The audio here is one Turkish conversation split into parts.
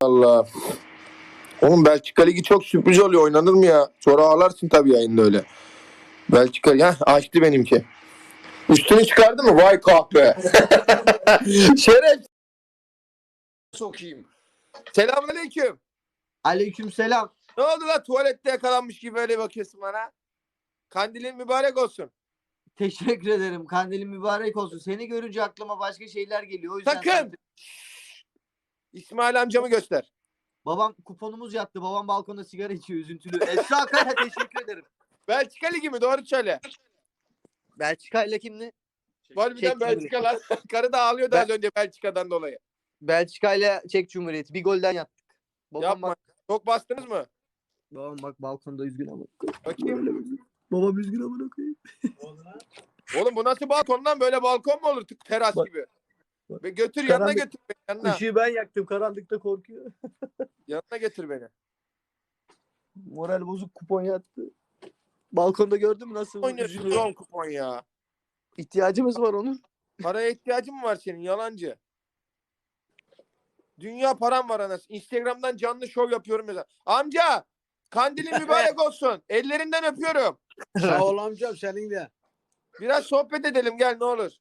Allah. Oğlum Belçika Ligi çok sürpriz oluyor. Oynanır mı ya? Sonra ağlarsın tabii yayında öyle. Belçika Heh, açtı benimki. Üstünü çıkardı mı? Vay kahpe. Şeref. Sokayım. Selamünaleyküm. Aleykümselam. Ne oldu lan tuvalette yakalanmış gibi öyle bakıyorsun bana? Kandilin mübarek olsun. Teşekkür ederim. Kandilin mübarek olsun. Seni görünce aklıma başka şeyler geliyor. O yüzden Sakın. İsmail amcamı göster. Babam kuponumuz yattı. Babam balkonda sigara içiyor üzüntülü. Esra Kaya teşekkür ederim. Belçika Ligi mi? Doğru söyle. Belçika ile kimdi? Harbiden Çek Belçika lan. Karı da ağlıyordu az önce Belçika'dan dolayı. Belçika ile Çek Cumhuriyeti. Bir golden yattık. Babam Yapma. bak, Çok bastınız mı? babam bak balkonda üzgün ama. Bakayım. Babam üzgün ama koyayım. Oğlum bu nasıl balkon lan? Böyle balkon mu olur? Tık Teras Bak. gibi. Ve götür yanına Karanlık- götür beni. Yanına. Işığı ben yaktım. Karanlıkta korkuyor. Yanına götür beni. Moral bozuk kupon yattı. Balkonda gördün mü nasıl? Oynuyorsun üzülüyor? kupon ya. İhtiyacımız var onun. Paraya ihtiyacın mı var senin yalancı? Dünya param var anasını. Instagram'dan canlı şov yapıyorum mesela. Amca kandilin mübarek olsun. Ellerinden öpüyorum. Sağ ol amcam senin de. Biraz sohbet edelim gel ne olur.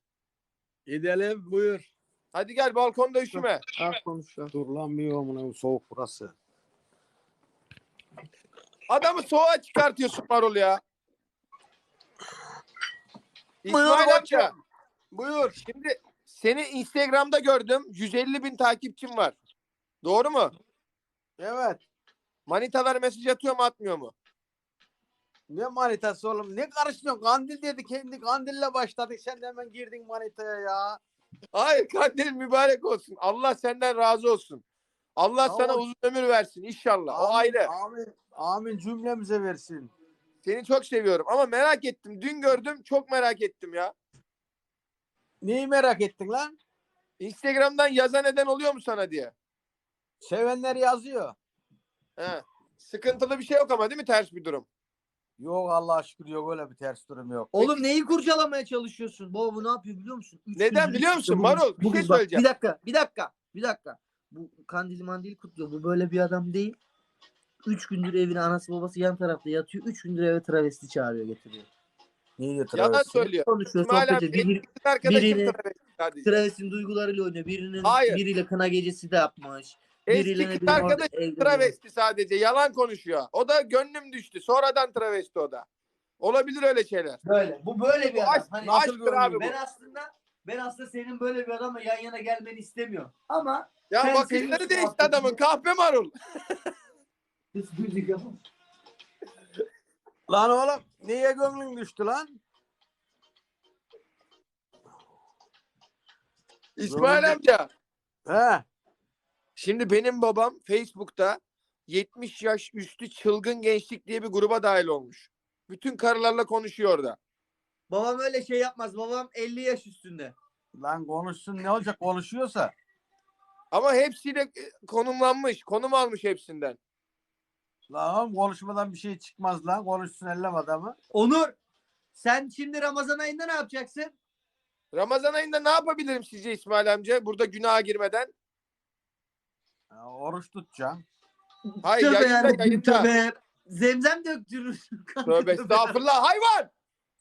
Gidelim buyur. Hadi gel balkonda üşüme. Ah konuş ya. Dur lan bir amına soğuk burası. Adamı soğuğa çıkartıyorsun Marul ya. Buyur İsmail amca. Buyur. Şimdi seni Instagram'da gördüm. 150 bin takipçim var. Doğru mu? Evet. Manitalar mesaj atıyor mu atmıyor mu? Ne manitası oğlum? Ne karıştırıyorsun? Kandil dedi kendi kandille başladık. Sen de hemen girdin manitaya ya. Hayır kandil mübarek olsun. Allah senden razı olsun. Allah Sağ sana uzun ömür versin inşallah. O ayrı. Amin. Amin cümlemize versin. Seni çok seviyorum ama merak ettim. Dün gördüm çok merak ettim ya. Neyi merak ettin lan? Instagram'dan yazan neden oluyor mu sana diye. Sevenler yazıyor. He. Sıkıntılı bir şey yok ama değil mi ters bir durum? Yok Allah'a şükür yok öyle bir ters durum yok. Oğlum neyi kurcalamaya çalışıyorsun? Baba bu ne yapıyor biliyor musun? Üç Neden biliyor musun Marul? Bir bugün şey bak, söyleyeceğim. Bir dakika, bir dakika, bir dakika. Bu kandili mandili kutluyor. Bu böyle bir adam değil. Üç gündür evine anası babası yan tarafta yatıyor. Üç gündür eve travesti çağırıyor getiriyor. Neyi Yalan travesti? söylüyor. Konuşuyor, İsmail sohbet abi ediyor. benim Bir, kız arkadaşım biriyle- travesti travestinin duygularıyla oynuyor. Birinin Hayır. biriyle kına gecesi de yapmış. Eski kız arkadaş travesti sadece. Yalan konuşuyor. O da gönlüm düştü. Sonradan travesti o da. Olabilir öyle şeyler. Böyle. Bu böyle bir Bu adam. aşk- Hani aşktır abi bu. Ben aslında ben aslında senin böyle bir adamla yan yana gelmeni istemiyorum. Ama Ya Sen bakışları değişti adamın. Kahpe marul. Lan oğlum niye gönlün düştü lan? İsmail amca. He. Şimdi benim babam Facebook'ta 70 yaş üstü çılgın gençlik diye bir gruba dahil olmuş. Bütün karılarla konuşuyor orada. Babam öyle şey yapmaz. Babam 50 yaş üstünde. Lan konuşsun ne olacak konuşuyorsa. Ama hepsiyle e, konumlanmış. Konum almış hepsinden. Lan oğlum konuşmadan bir şey çıkmaz lan. Konuşsun ellem adamı. Onur sen şimdi Ramazan ayında ne yapacaksın? Ramazan ayında ne yapabilirim sizce İsmail amca? Burada günaha girmeden. Ya, oruç tutacaksın. Hayır Tövbe yayında yarabbim, yayında. tövbe. Zemzem döktürürsün. kanka, Tövbe estağfurullah hayvan.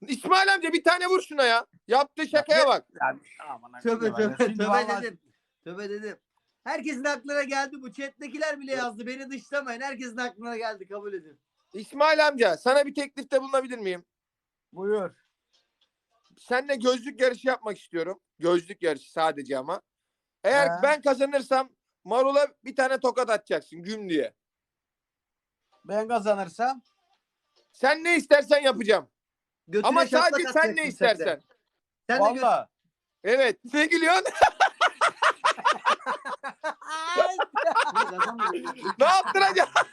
İsmail amca bir tane vur şuna ya. Yaptığı şakaya bak. Ya, aman Tövbe tövbe Şimdi tövbe vallahi- dedim. Tövbe dedim. Herkesin aklına geldi bu. Chat'tekiler bile yazdı. Beni dışlamayın. Herkesin aklına geldi. Kabul edin. İsmail amca sana bir teklifte bulunabilir miyim? Buyur. Seninle gözlük yarışı yapmak istiyorum. Gözlük yarışı sadece ama. Eğer He. ben kazanırsam Marul'a bir tane tokat atacaksın güm diye. Ben kazanırsam Sen ne istersen yapacağım. Götüne Ama şaplak sadece sen ne istersen. Sen de göt- valla. Evet. Ne gülüyorsun? ne yaptıracaksın?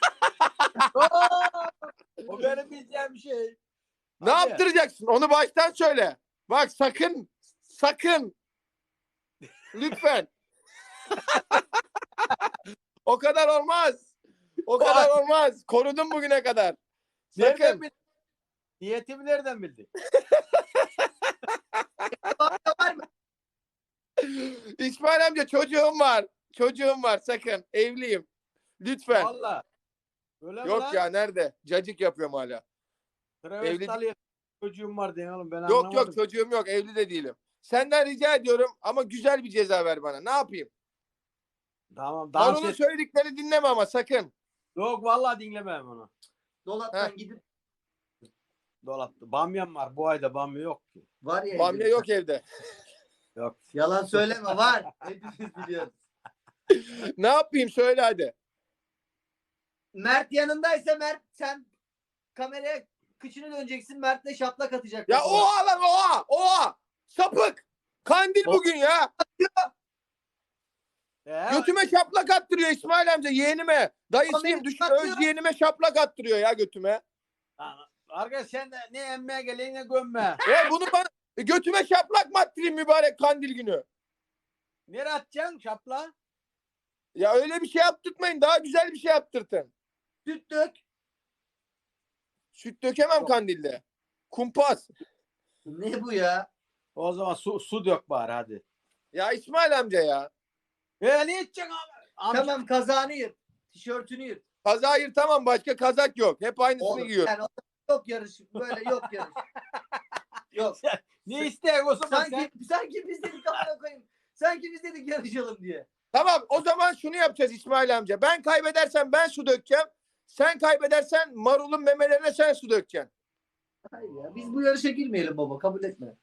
o benim bileceğim şey. Ne Hadi. yaptıracaksın? Onu baştan söyle. Bak sakın. Sakın. Lütfen. o kadar olmaz. O kadar olmaz. Korudum bugüne kadar. Nereden Sakın. bildin? Niyetimi nereden bildin? İsmail amca çocuğum var. çocuğum var sakın. Evliyim. Lütfen. Valla. Öyle mi Yok lan? ya nerede? Cacık yapıyorum hala. Travesti evli- Ali çocuğum var diye oğlum ben Yok anlamadım. yok çocuğum yok. Evli de değilim. Senden rica ediyorum ama güzel bir ceza ver bana. Ne yapayım? Tamam dans et. söyledikleri dinleme ama sakın. Yok vallahi dinlemem onu. Dolaptan Heh. gidip Dolapta. Bamyam var. Bu ayda bamya yok ki. var ya. Bamya evde. yok evde. Yok. Yalan söyleme var. Hepimiz biliyoruz. ne yapayım söyle hadi. Mert yanındaysa Mert sen kameraya kıçını döneceksin. Mert'le şaplak atacak. Ya oha lan oha oha. Sapık. Kandil O- bugün ya. Ee, Götüme şaplak attırıyor İsmail amca yeğenime. Dayısıyım düşün öz yeğenime şaplak attırıyor ya götüme. Arkadaş sen de ne emmeye geliyorsun ne gömme. Ya bunu bana E, götüme şaplak mı attırayım mübarek kandil günü? Nereye atacaksın şapla? Ya öyle bir şey yaptırtmayın daha güzel bir şey yaptırtın. Süt dök. Süt dökemem Yok. kandilde. Kumpas. Ne bu ya? O zaman su, su dök bari hadi. Ya İsmail amca ya. E ne edeceksin abi? Amca. Tamam kazağını yırt. Tişörtünü yırt. Kaza tamam başka kazak yok. Hep aynısını Oğlum, giyiyor. yani yok yarış. Böyle yok yarış. yok. Ne isteyek o zaman sen? Sanki, sanki biz dedik amına koyayım. Sanki biz dedik yarışalım diye. Tamam o zaman şunu yapacağız İsmail amca. Ben kaybedersem ben su dökeceğim. Sen kaybedersen marulun memelerine sen su dökeceksin. Hayır ya biz bu yarışa girmeyelim baba kabul etme.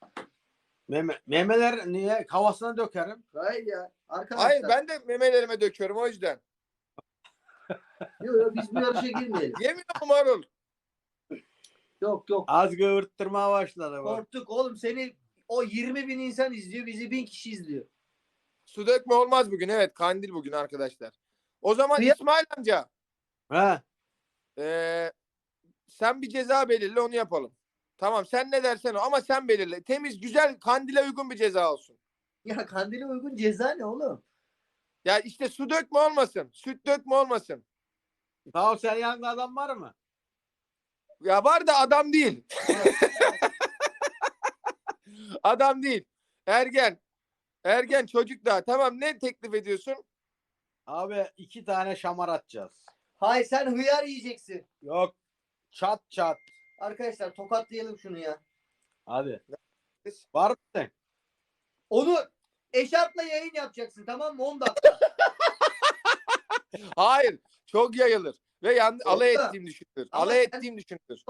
Meme, memeler niye? Havasına dökerim. Hayır ya. Arkadaşlar. Hayır ben de memelerime döküyorum o yüzden. Yok yok biz bu yarışa girmeyelim. Yemin marul? Yok yok. Az gıvırttırmaya başladı bu. Korktuk oğlum seni o 20 bin insan izliyor bizi bin kişi izliyor. Su dökme olmaz bugün. Evet kandil bugün arkadaşlar. O zaman Kıya- İsmail amca He. eee, sen bir ceza belirle onu yapalım. Tamam sen ne dersen o ama sen belirle. Temiz güzel kandile uygun bir ceza olsun. Ya kandile uygun ceza ne oğlum? Ya işte su dökme olmasın. Süt dökme olmasın. Tamam sen yanında adam var mı? Ya var da adam değil. Adam değil. Ergen. Ergen çocuk daha. Tamam ne teklif ediyorsun? Abi iki tane şamar atacağız. Hayır sen hıyar yiyeceksin. Yok. Çat çat. Arkadaşlar tokatlayalım şunu ya. Hadi. Var mı sen? Onu eşarpla yayın yapacaksın tamam mı? 10 dakika. Hayır. Çok yayılır. Ve yan, alay da. ettiğim düşünülür. Ama Alay sen- ettiğim düşünülür.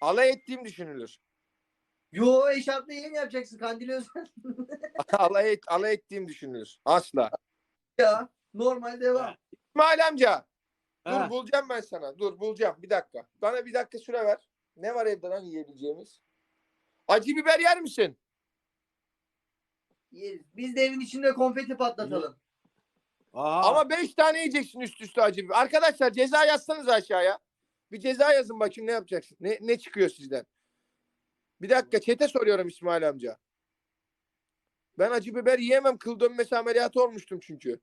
Alay ettiğim düşünülür. Yo eşarpla yayın yapacaksın kandili özel. alay, et, alay ettiğim düşünülür. Asla. ya normal devam. İsmail amca. Dur bulacağım ben sana. Dur bulacağım. Bir dakika. Bana bir dakika süre ver. Ne var evde lan yiyebileceğimiz? Acı biber yer misin? Yeriz. Biz de evin içinde konfeti patlatalım. Aha. Ama beş tane yiyeceksin üst üste acı biber. Arkadaşlar ceza yazsanız aşağıya. Bir ceza yazın bakayım ne yapacaksın? Ne, ne çıkıyor sizden? Bir dakika çete soruyorum İsmail amca. Ben acı biber yiyemem. Kıl dönmesi ameliyatı olmuştum çünkü.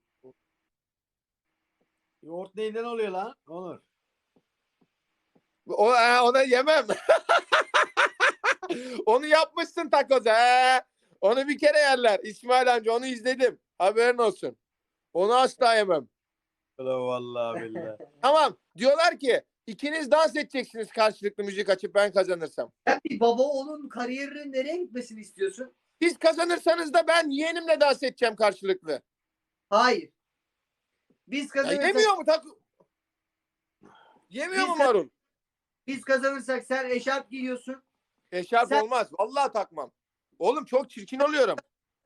Yoğurt neyden oluyor lan? Onur. O, he, ona yemem. onu yapmışsın takoza. He. Onu bir kere yerler. İsmail amca onu izledim. Haberin olsun. Onu asla yemem. Ulan vallahi billahi. Tamam. Diyorlar ki ikiniz dans edeceksiniz karşılıklı müzik açıp ben kazanırsam. Bir baba oğlun kariyerinin nereye gitmesini istiyorsun? Siz kazanırsanız da ben yeğenimle dans edeceğim karşılıklı. Hayır. Biz Ya kazanırsak, yemiyor mu tak? Yemiyor Biz mu marul? biz kazanırsak sen eşarp giyiyorsun. Eşarp Sen- olmaz. Vallahi takmam. Oğlum çok çirkin oluyorum.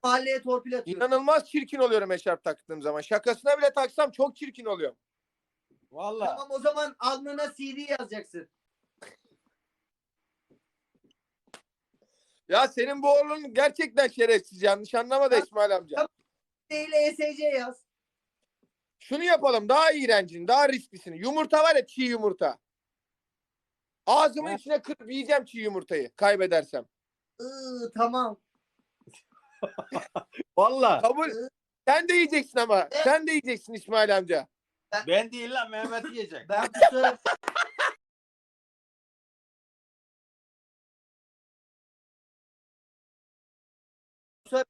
Mahalleye torpil atıyorsun. İnanılmaz çirkin oluyorum eşarp taktığım zaman. Şakasına bile taksam çok çirkin oluyorum. Vallahi. Tamam o zaman alnına CD yazacaksın. Ya senin bu oğlun gerçekten şerefsiz. Yanlış anlama da İsmail amca. Ya- Değil ESC yaz. Şunu yapalım. Daha iğrencini, daha risklisini. Yumurta var ya çiğ yumurta. Ağzımın Ne? içine kırıp yiyeceğim çiğ yumurtayı kaybedersem. Iı, tamam. Vallahi. Kabul. Sen de yiyeceksin ama. Sen de yiyeceksin İsmail amca. Ben değil lan Mehmet yiyecek. Ben kusarım.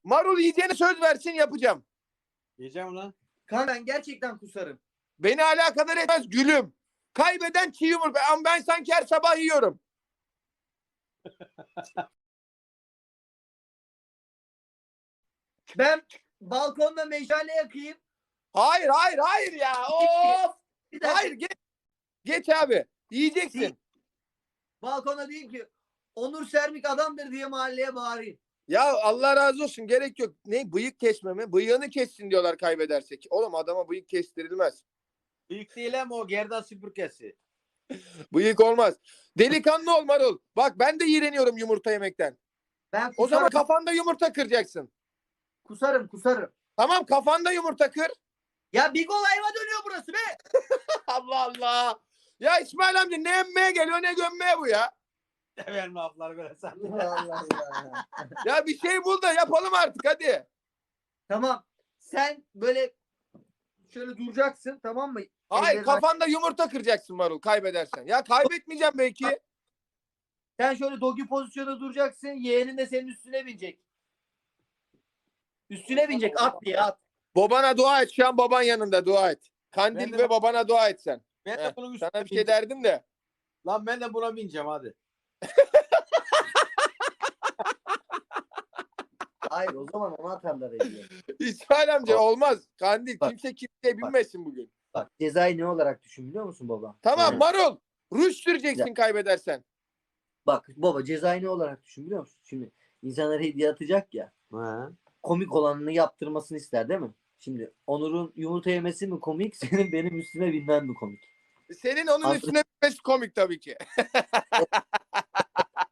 Marul yiyeceğine söz versin yapacağım. Yiyeceğim lan. Kan ben gerçekten kusarım. Beni alakadar etmez gülüm. Kaybeden çiğ yumurta. Ama ben sanki her sabah yiyorum. Ben balkonda meşale yakayım. Hayır hayır hayır ya. Of. Bir dakika Hayır geç. Geç abi. Yiyeceksin. balkona diyeyim ki Onur Sermik adamdır diye mahalleye bağırayım. Ya Allah razı olsun gerek yok. Ne bıyık kesme mi? Bıyığını kessin diyorlar kaybedersek. Oğlum adama bıyık kestirilmez. Büyük değil ama o gerdan süpürgesi. Bıyık olmaz. Delikanlı ol Marul. Bak ben de iğreniyorum yumurta yemekten. Ben O zaman kusarım, kafanda yumurta kıracaksın. kusarım kusarım. Tamam kafanda yumurta kır. Ya bir gol ayva dönüyor burası be. Allah Allah. Ya İsmail amca ne emmeye geliyor ne gömmeye bu ya. Benim laflar böyle sen. Allah Allah. Ya bir şey bul da yapalım artık hadi. tamam. Sen böyle şöyle duracaksın tamam mı? Hayır Ellerini- kafanda yumurta kıracaksın Marul kaybedersen. Ya kaybetmeyeceğim belki. Sen şöyle dogi pozisyonda duracaksın. Yeğenin de senin üstüne binecek. Üstüne binecek at diye at. Babana dua et şu an baban yanında dua et. Kandil Ben de- ve babana dua et sen. Ben Heh, de bunun üstüne Sana bir şey derdim de. Lan ben de buna bineceğim hadi. Hayır o zaman onu atarlar. İsmail amca Bak. olmaz. Kandil Bak. kimse kimseye binmesin bugün. Bak cezayı ne olarak düşün biliyor musun baba? Tamam Evet. Marul. Ruj süreceksin kaybedersen. Bak baba cezayı ne olarak düşün biliyor musun? Şimdi insanlar hediye atacak ya. Ha. Komik olanını yaptırmasını ister değil mi? Şimdi Onur'un yumurta yemesi mi komik? Senin benim üstüme binmem mi komik? Senin onun Aslında- üstüne binmesi komik tabii ki.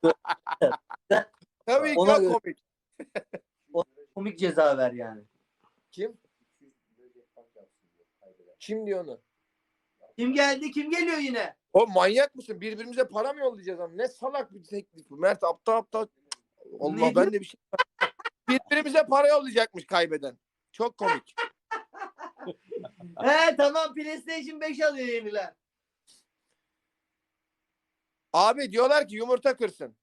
tabii ki Ona göre- komik. Komik ceza ver yani. Kim? Kim diyor onu? Kim geldi? Kim geliyor yine? O manyak mısın? Birbirimize para mı yollayacağız? ama? Ne salak bir teklif bu. Mert aptal aptal. Allah Ne ben de bir şey. Birbirimize para yollayacakmış kaybeden. Çok komik. He tamam PlayStation 5 alıyor yeniler. Abi diyorlar ki yumurta kırsın.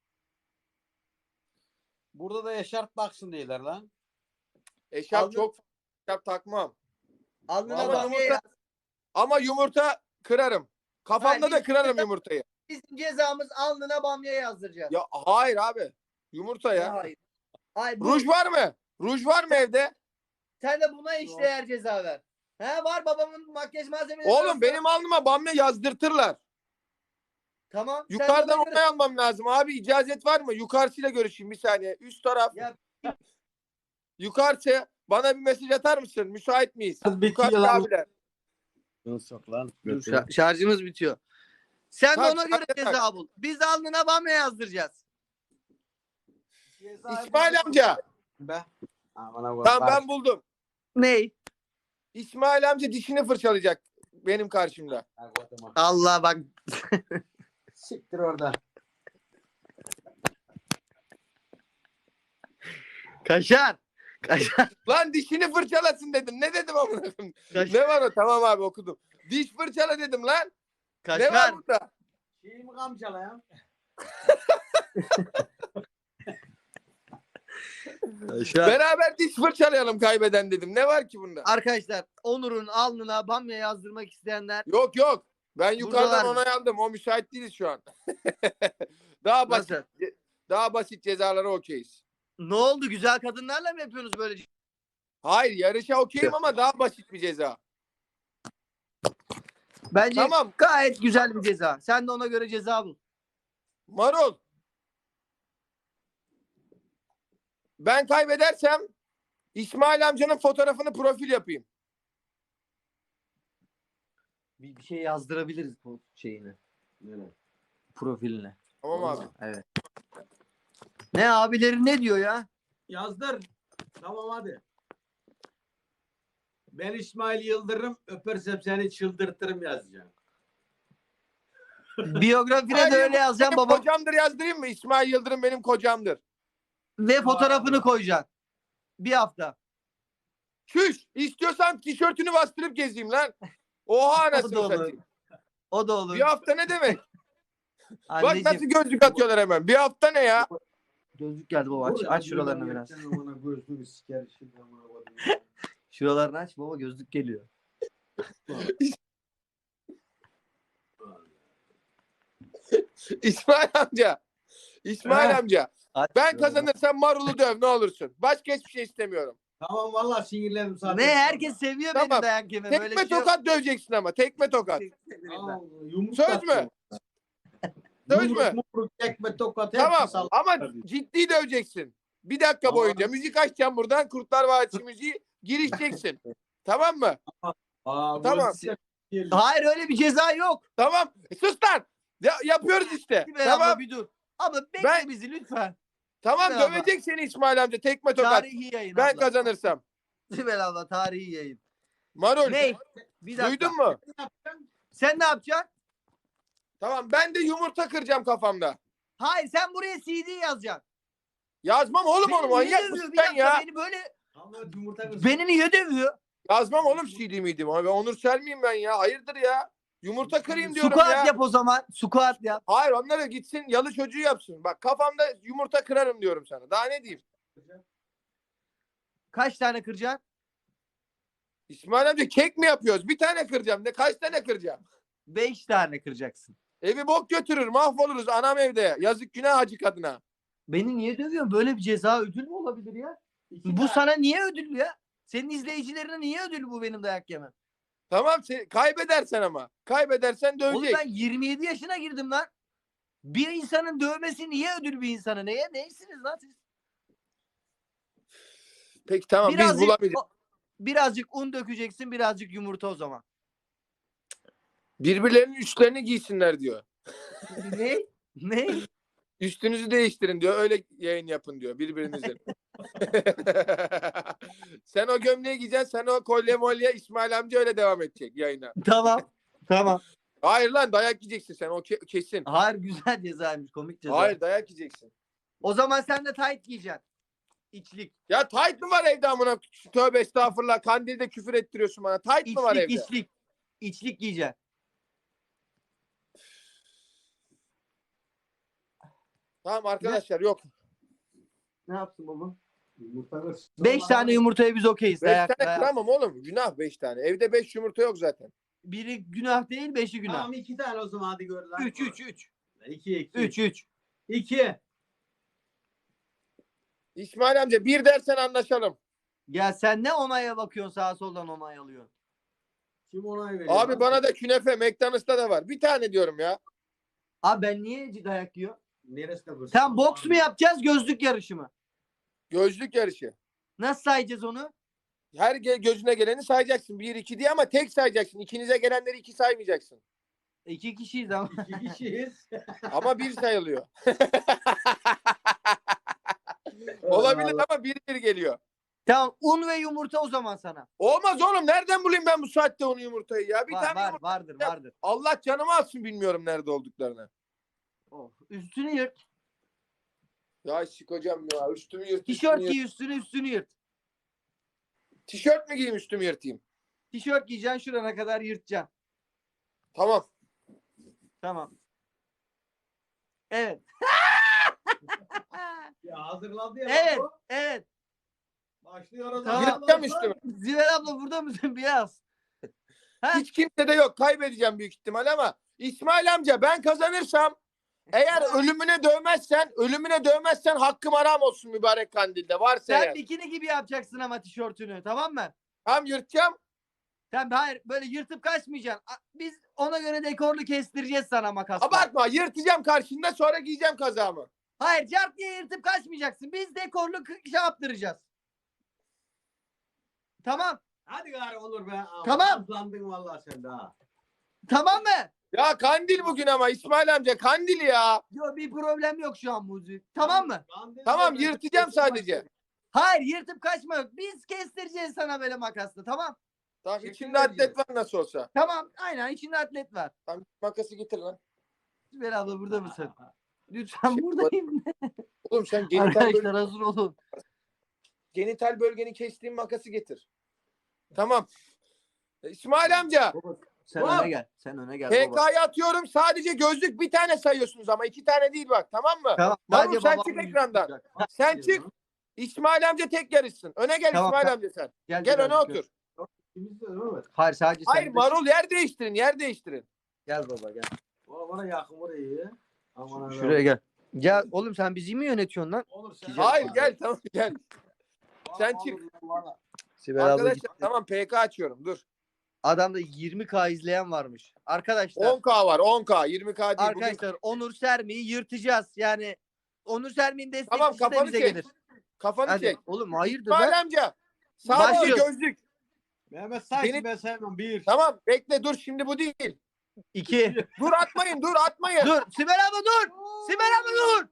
Burada da eşarp baksın diyorlar lan. Eşarp Aldım. çok eşarp takmam. Alnına Ama bak. yumurta- Ama yumurta kırarım. Kafamda Hayır, da biz- kırarım yumurtayı. Bizim cezamız alnına bamya yazdıracağız. Ya hayır abi. Yumurta ya. Hayır. Hayır. bu- Ruj var mı? Ruj var mı evde? Sen de buna eşdeğer ceza ver. He var babamın makyaj malzemeleri. Oğlum benim alnıma bamya yazdırtırlar. Tamam. Yukarıdan onay almam lazım. Abi icazet var mı? Yukarısıyla görüşeyim bir saniye. Üst taraf. Ya- Yukarısı bana bir mesaj atar mısın? Müsait miyiz? Bitiyor Yukarı lan. abiler. Yok lan. Dur, şarjımız bitiyor. Sen de Tak, ona göre tak, ceza bul. Biz alnına bamya yazdıracağız. İsmail amca. Be. Aman. Tamam ben buldum. Ney? İsmail amca dişini fırçalayacak benim karşımda. Allah bak. Siktir orada. Kaşar. Kaşar. Lan dişini fırçalasın dedim. Ne dedim amına koyayım? Kaşar. Ne var o? Tamam abi okudum. Diş fırçala dedim lan. Ne var Kaşar. burada? Şeyi mi kamçala ya? Kaşar. Beraber diş fırçalayalım kaybeden dedim. Ne var ki bunda? Arkadaşlar Onur'un alnına bamya yazdırmak isteyenler Yok yok. Ben yukarıdan Buradalar mı? onay aldım. O müsait değiliz şu an. daha basit. nasıl? Daha basit cezalara okeyiz. Ne oldu? Güzel kadınlarla mı yapıyorsunuz böyle? Hayır yarışa okeyim ama daha basit bir ceza. Bence Tamam. gayet güzel bir ceza. Sen de ona göre ceza bul. Marul. Ben kaybedersem İsmail amcanın fotoğrafını profil yapayım. Bir, bir şey yazdırabiliriz bu şeyini. Profiline. Tamam abi. Evet. Ne abileri ne diyor ya? Yazdır. Tamam hadi. Ben İsmail Yıldırım öpersem seni çıldırtırım yazacağım. Biyografine de öyle yazacağım Benim baba. kocamdır yazdırayım mı? İsmail Yıldırım benim kocamdır. Ve fotoğrafını koyacaksın. Bir hafta. Şüş. İstiyorsan tişörtünü bastırıp gezeyim lan. Oha O da anasını olur. satayım. O da olur. Bir hafta ne demek? Bak nasıl gözlük atıyorlar hemen. Bir hafta ne ya? gözlük geldi baba. Aç, aç şuralarını biraz. Şuralarını aç baba gözlük geliyor. İsmail amca. İsmail amca. Ben kazanırsam marulu döv ne olursun. Başka hiçbir şey istemiyorum. Tamam vallahi sinirlerim zaten. Ne herkes seviyor Tamam. beni dayak yeme. Böyle Tekme bir şey yok. tokat döveceksin ama. Tekme tokat. Tamam, yumruk Söz atıyor. mü? Söz mü? Yumruk, tekme, tokat. Tamam ama ciddi döveceksin. Bir dakika Tamam. boyunca müzik açacağım buradan. Kurtlar Vadisi müziği girişeceksin. tamam mı? Aa, Tamam. böyle bir- Hayır öyle bir ceza yok. Tamam. E, sus lan. Ya, yapıyoruz işte. Tamam. abla bir dur. Abla bekle Ben- bizi lütfen. Tamam abla. dövecek seni İsmail amca. Tekme tokat. Tarihi yayın Ben abla. kazanırsam. Sibel abla tarihi yayın. Marul. Ne? Bir dakika. Duydun mu? Sen ne yapacaksın? Tamam ben de yumurta kıracağım kafamda. Hayır sen buraya CD yazacaksın. Yazmam oğlum onu Beni manyak niye mısın? Bir sen dakika, ya? Beni böyle Tamam, yumurta kırsın. beni niye dövüyor? Yazmam oğlum CD miydim? Abi Onur Sel miyim ben ya? Hayırdır ya? Yumurta kırayım diyorum Squat ya. yap o zaman. Squat yap. Hayır onlara gitsin yalı çocuğu yapsın. Bak kafamda yumurta kırarım diyorum sana. Daha ne diyeyim? Kaç tane kıracaksın? İsmail amca kek mi yapıyoruz? Bir tane kıracağım. Ne kaç tane kıracağım? Beş tane kıracaksın. Evi bok götürür. Mahvoluruz anam evde. Yazık günah acı kadına. Beni niye dövüyorsun? Böyle bir ceza ödül mü olabilir ya? İki Bu tane. sana niye ödül ya? Senin izleyicilerine niye ödül bu benim dayak yemem? Tamam se- kaybedersen ama. Kaybedersen Oğlum dövecek. ben 27 yaşına girdim lan. Bir insanın dövmesi niye ödül bir insana? Neye? Neysiniz lan siz? Peki tamam biz bulamayacağız. birazcık un dökeceksin, birazcık yumurta o zaman. Birbirlerinin üstlerini giysinler diyor. ne? Ne? Üstünüzü değiştirin diyor. Öyle yayın yapın diyor birbirinizin. sen o gömleği giyeceksin. Sen o kolye molye İsmail amca öyle devam edecek yayına. tamam. Tamam. Hayır lan dayak yiyeceksin sen. O ke- kesin. Hayır güzel cezaymış, komik ceza. Hayır dayak yiyeceksin. O zaman sen de tight giyeceksin. İçlik. Ya tight mı var evde amına? Tövbe estağfurullah. Kandilde küfür ettiriyorsun bana. Tight mı var İçlik, evde? içlik. İçlik giyeceksin. Tamam arkadaşlar yok. Ne yapsın baba? Yumurta. Beş tane yumurtaya biz okeyiz. Beş Dayak, tane dayak. kıramam oğlum. Günah beş tane. Evde beş yumurta yok zaten. Biri günah değil, beşi günah. Tamam iki tane o zaman hadi gör lan. Üç, üç, üç. İki, iki. Üç, üç. İki. İsmail amca bir dersen anlaşalım. Ya sen ne onaya bakıyorsun sağa soldan onay alıyorsun. Kim onay veriyor? Abi lan? bana da künefe McDonald's'ta da var. Bir tane diyorum ya. Abi ben niye dayak yiyor? Neresine kırsın? Sen boks mu yapacağız gözlük yarışı mı? Gözlük yarışı. Nasıl sayacağız onu? Her ge- gözüne geleni sayacaksın. Bir iki diye ama tek sayacaksın. İkinize gelenleri iki saymayacaksın. İki kişiyiz ama. İki kişiyiz. Ama bir sayılıyor. Olabilir ama bir bir geliyor. tamam un ve yumurta o zaman sana. Olmaz oğlum. Nereden bulayım ben bu saatte onu yumurtayı ya? Bir var, tane var, yumurta. vardır vardır. Allah canımı alsın bilmiyorum nerede olduklarını. Oh. Üstünü yırt. Ya şık hocam ya. Üstümü yırt. Tişört üstümü yırt. giy üstünü üstünü yırt. Tişört mü giyeyim üstümü yırtayım? Tişört giyeceksin şurana kadar yırtacaksın. Tamam. Tamam. Evet. ya hazırlandı ya. Evet. bu. Evet. Başlıyor o Tamam. Yırtacağım üstümü. Ziver abla burada mısın biraz? Ha? Hiç kimse de yok. Kaybedeceğim büyük ihtimal ama İsmail amca ben kazanırsam eğer ölümüne dövmezsen, ölümüne dövmezsen hakkım haram olsun mübarek kandilde. Varsa Sen eğer. bikini gibi yapacaksın ama tişörtünü tamam mı? Tam yırtacağım. Sen hayır böyle yırtıp kaçmayacaksın. A- Biz ona göre dekorlu kestireceğiz sana makasla. Abartma. Yırtacağım karşında sonra giyeceğim kazağımı. Hayır cart diye yırtıp kaçmayacaksın. Biz dekorlu k- şey yaptıracağız. Tamam. Hadi gari olur be. Tamam. Hazırlandın vallahi sen daha. Tamam mı? Ya kandil bugün ama İsmail amca kandil ya. Yok bir problem yok şu an Muzi. Tamam mı? Kandil Tamam yırtacağım kesin sadece. Hayır yırtıp kaçma yok. Biz kestireceğiz sana böyle makasla tamam. Tamam Şekil içinde atlet var nasıl olsa. Tamam aynen içinde atlet var. Tamam makası getir lan. Ver abla burada mısın? Lütfen Şey, buradayım. Oğlum sen genital, böl- Arkadaşlar hazır olun. genital bölgeni kestiğin makası getir. Tamam. E, İsmail amca Sen Ulan! öne gel. Sen öne gel. PK'ya atıyorum sadece gözlük bir tane sayıyorsunuz ama iki tane değil bak tamam mı? Tamam. Marul, sadece sen çık ekrandan. tutacak. Sen çık. İsmail amca tek yarışsın. Öne gel Tamam, İsmail tamam. amca sen. Gel, Gel öne otur. De? Hayır sadece sen. Hayır de- marul yer değiştirin yer değiştirin. Gel baba gel. Bana, bana yakın orayı. Aman. Şuraya gel. Ya oğlum sen bizi mi yönetiyorsun lan? Olur sen. Hayır gel tamam gel. sen çık. Arkadaşlar tamam PK açıyorum dur. Adamda 20k izleyen varmış. Arkadaşlar 10k var 10k 20k değil. Bugün... arkadaşlar Onur Sermi'yi yırtacağız. Yani Onur Sermi'nin destekçisi Tamam de kafanı bize çek. gelir. Kafanı Hadi. çek. Oğlum hayırdır İsmail lan? amca. Sağ Başlıyoruz. gözlük. Mehmet Sayın Benim- ben sevmem. Bir. Tamam bekle dur şimdi bu değil. 2. Dur atmayın dur atmayın. dur. Sibel abla dur. Sibel abla dur.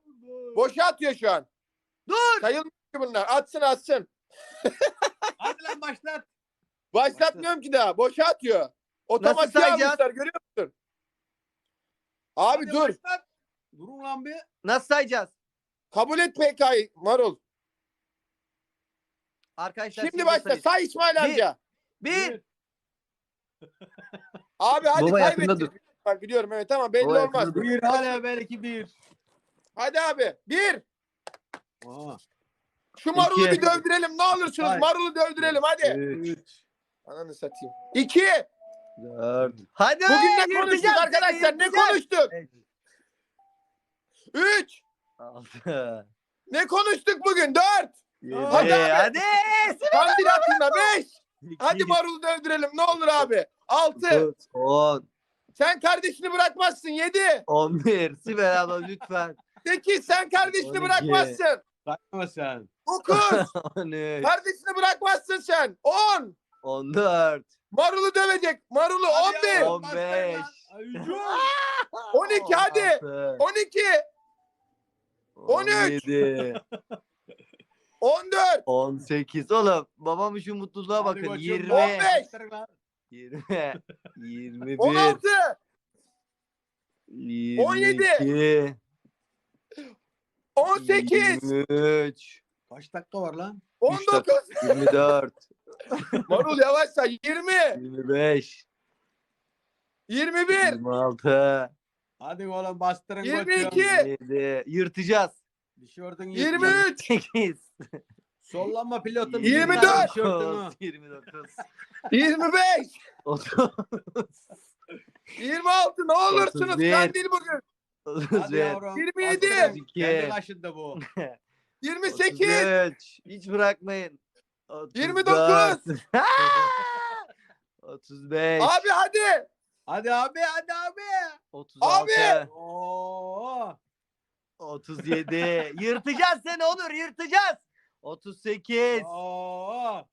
Boşa atıyor şu an. Dur. Sayılmıyor ki bunlar. Atsın atsın. Hadi lan başlat. Başlatmıyorum ki daha. Boşa atıyor. Otomatik sayacağız? almışlar görüyor musun? Abi Hadi dur. başlat. Durun lan bir. Nasıl sayacağız? Kabul et PK'yı Marul. Arkadaşlar Şimdi başla. sayın. Say İsmail Bir. amca. Bir. Abi hadi Baba yakında kaybettik. Bak biliyorum evet ama belli Baba olmaz. yakında dur. Bir hala belki bir. Hadi abi. Bir. Aa. Şu Marul'u İki. bir dövdürelim ne olursunuz. Hayır. Marul'u dövdürelim hadi. 3. Ananı satayım. İki. 4. Hadi. Bugün ne konuştuk arkadaşlar? Ne konuştuk? Üç. altı, Ne konuştuk bugün? Dört. yedi, Hadi abi. hadi. Kandil hakkında beş. Hadi Marul'u dövdürelim ne olur abi. Altı. On. Sen kardeşini bırakmazsın. Yedi. 11. Sibel abla lütfen. Sekiz. Sen kardeşini On bırakmazsın. Sayma sen. Dokuz. 13. kardeşini bırakmazsın sen. On. 14. Marul'u dövecek. Marul'u on Hadi bir. yavrum, On bastır beş. lan. Ay, hücum. On iki hadi. 16, On iki. On üç. 17, On dört. 18. Oğlum babamın şu mutluluğa Hadi bakın. koçum, 20. On beş. bastır lan. 20. 21. On altı. 22. On sekiz. 23. Kaç dakika var lan? On Üç dakika. dokuz. 24. Marul yavaşsa. Yirmi. 25. Yirmi bir. 26. Hadi oğlum bastırın Yirmi koçum. iki. 27. Yırtacağız. Tişörtün Yirmi yırtma. üç. 8. Sollanma dört. Tişörtünü. 29. Yirmi beş. 30. 26 ne olursunuz kandil bugün. Hadi 31. yavrum. 27. bastırın. 32. Kendi kaşında bu. 28. 33. Hiç bırakmayın. 29. 35. Abi hadi. Hadi abi hadi abi. 36. Oo. 37. Yırtacağız seni Onur yırtacağız. 38. Oo.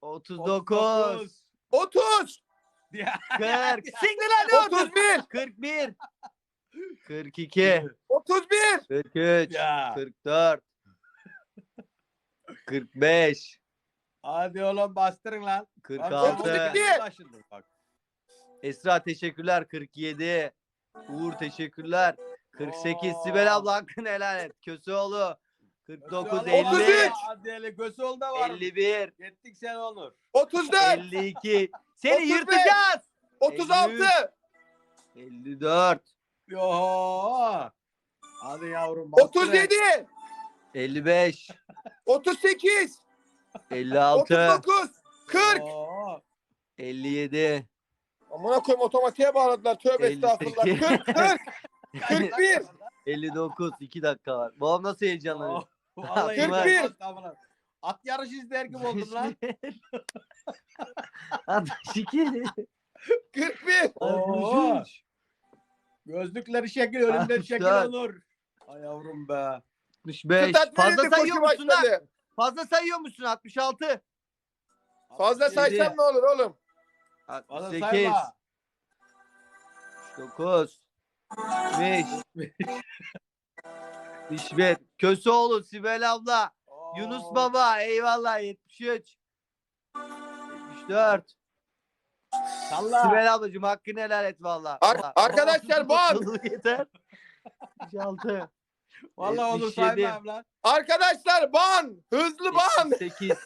39. 30. Ya. 40. Siktir lan ne 30? 31. 41. 42. 31. 43. Ya. 44. 45. Hadi oğlum bastırın lan. Bak, 46. kendi kaşında bak. Esra teşekkürler 47. Uğur teşekkürler. 48 Oo. Sibel abla hakkını helal et. Köseoğlu 49 Hadi 50 33. Hadi hele Gösoğlu da var. 51 Gittik sen Onur. 34. 52 Seni 35. yırtacağız. 36. 54 Yo. Hadi yavrum. bastırın. 37. 55 38. 56 39. 40. Oo. 57 Amına koyayım otomatiğe bağladılar. Tövbe 58. estağfurullah. 40. 40. 41. 59 2 dakika var. Babam nasıl heyecanlanıyor? Oo. Vallahi 41. yavrum, estağfurullah. At yarışı izler gibi oldun lan. 62 Oo. 41. 63 Gözlükleri şekil, önümde şekil 64. olur. Ay yavrum be. 65 Kıtat Fazla verildi sayıyor musun lan? başladı. Fazla sayıyor musun? 66 Fazla 67. saysam ne olur oğlum? Fazla 68 sayma. 9 5 71 Köseoğlu Sibel abla Oo. Yunus baba eyvallah 73 74 Salla. Sibel ablacığım hakkını helal et valla. Ar- arkadaşlar, bak! Mutluluğu Yeter. 76 Vallahi onu 77. saymam lan. Arkadaşlar ban. Hızlı ban. 78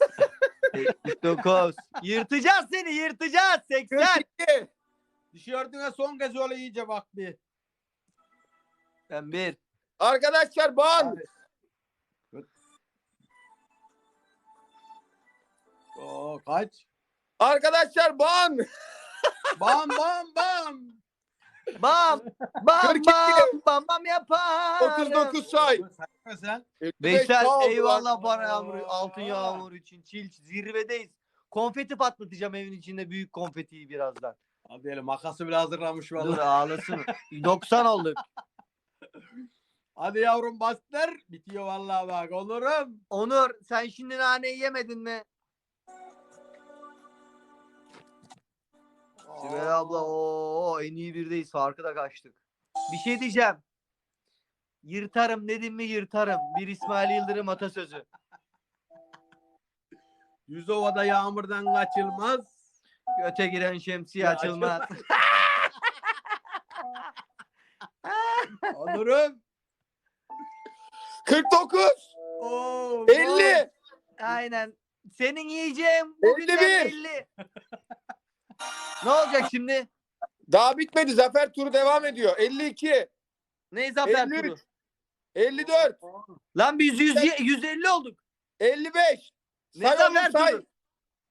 79 Yırtacağız seni yırtacağız 80 42. Tişörtüne son kez öyle iyice bak bir. Ben bir Arkadaşlar ban. Oo, kaç? Arkadaşlar ban. Bam bam bam. Bam bam 42. bam bam bam yaparım. 39 say. Sayma sen. 55 Veysel sağ ol eyvallah lan. para yağmuru, altın yağmur için. Çil zirvedeyiz. Konfeti patlatacağım evin içinde büyük konfetiyi birazdan. Hadi hele makası bile hazırlamış Dur vallahi. ağlasın. 90 olduk. Hadi yavrum bastır. Bitiyor vallahi bak olurum. Onur sen şimdi naneyi yemedin mi? Sibel abla o en iyi birdeyiz farkı da kaçtık. Bir şey diyeceğim. Yırtarım dedim mi yırtarım. Bir İsmail Yıldırım atasözü. Yüzova'da yağmurdan kaçılmaz. Göte giren şemsiye Ya açılmaz. Olurum. 49. Oo, 50. Aynen. Senin bugünden 51. belli. Ne olacak şimdi? Daha bitmedi. Zafer turu devam ediyor. 52. Ne zafer 53. turu? 54. Lan biz 100, 150 olduk. 55. Ne Say oğlum, zafer say. turu?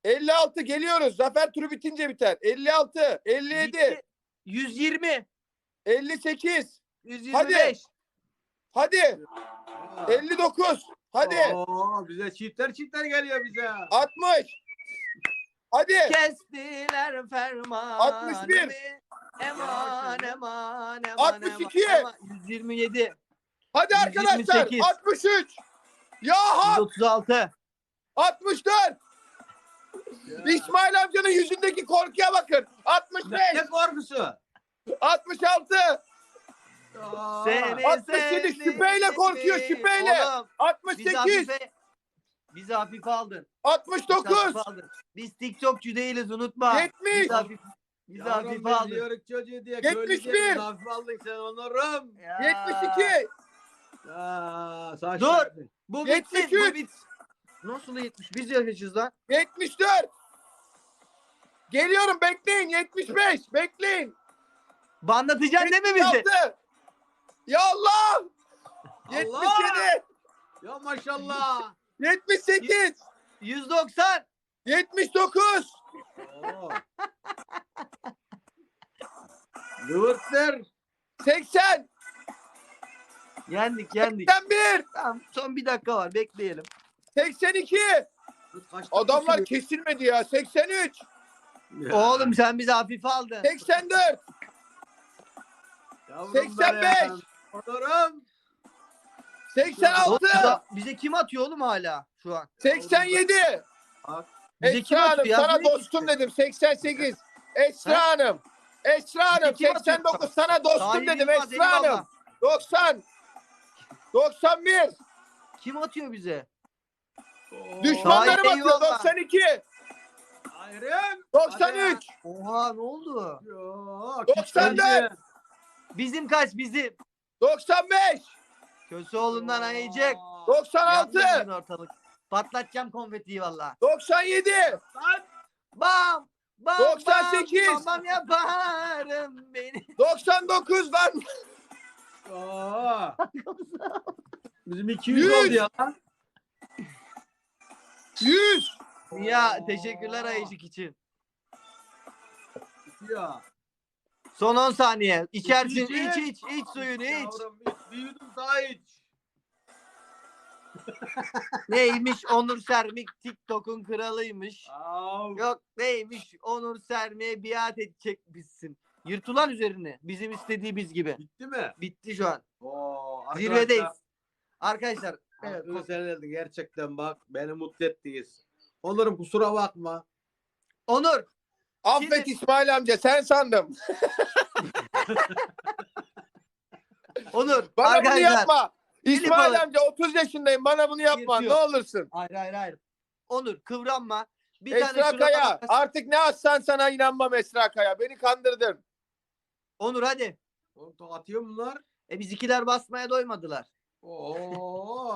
56 geliyoruz. Zafer turu bitince biter. 56, 57, Bitti. 120, 58. 125. Hadi. 59. Hadi. Oo, bize çiftler çiftler geliyor bize. 60. Hadi. Kestiler fermanı. 61. Eman eman eman. 62. eman. 127. Hadi arkadaşlar. 128. 63. Ya hak. 136. 64. İsmail amcanın yüzündeki korkuya bakın. 65. Ne korkusu? 66. Aa, Seni 67 sevdim. şüpheyle korkuyor, şüpheyle. Oğlum, bizi 68. bizi hafife aldın. Bizi 69. hafife aldın. Biz TikTokçu değiliz unutma. 70. Bizi hafife, bizi Yavrum hafife biz aldın. yörük çocuğu diye 71. köylü diye hafif aldın sen onurum. Ya. 72. Aa, saç Dur. Bu bitsin. Bu 73. bitsin. Nasıl 70? Biz yaşayacağız lan. 74. Geliyorum bekleyin 75. Bekleyin. Banlatacaksın değil mi bizi? 76. Ya Allah. 77. Ya maşallah. 78. 190. 79. Oo. Lıvırtır. 80. Yendik yendik. 81. Tamam son bir dakika var bekleyelim. 82. Adamlar kesilmedi ya. 83. Oğlum sen bizi hafife aldın. 84. 85. Onurum. 86. Oğlum, bize, bize kim atıyor oğlum hala şu an? 87. Bize kim Esra Hanım atıyor? sana dostum dedim. 88. Esra Ha? Hanım. Esra Hanım kim atıyor? 89 sana dostum Tahir dedim Yılmaz, Esra Hanım. eyvallah. 90. 91. Kim atıyor bize? Düşmanlarım Tahir atıyor eyvallah. 92. Ayrım. 93. Oha ne oldu? Yok. 94. Bizim kaç bizim? 95. Köseoğlu'ndan ayıcık. 96. Yandı ortalık. Patlatacağım konfetiyi valla. 97. Bam! Bam! 98. Bam, bam yaparım beni. 99 lan. Aa. Bizim 200 Yüz. oldu ya. lan. 100. Ya teşekkürler ayıcık için. Ya. Son 10 saniye. İçersin. İç, iç iç. suyunu iç. Yavrum iç. Bir yudum daha iç. Neymiş Onur Sermik TikTok'un kralıymış. Au. Yok neymiş Onur Sermik'e biat edecekmişsin. Yırtılan üzerine. Bizim istediği biz gibi. Bitti mi? Bitti şu an. Oo, Zirvedeyiz. arkadaşlar, Arkadaşlar. Evet, seyredin. Gerçekten bak beni mutlu ettiniz. Onurum kusura bakma. Onur. Affet Şimdi- İsmail amca sen sandım. Onur. Bana bunu arkadaşlar. yapma. Gelip İsmail amca 30 yaşındayım. Bana bunu yapma. Yırtıyor. Ne olursun. Hayır hayır hayır. Onur kıvranma. Bir Esra tane Kaya. bak. Artık ne atsan sana inanmam Esra Kaya. Beni kandırdın. Onur hadi. Oğlum atıyor bunlar. E biz ikiler basmaya doymadılar. Oo.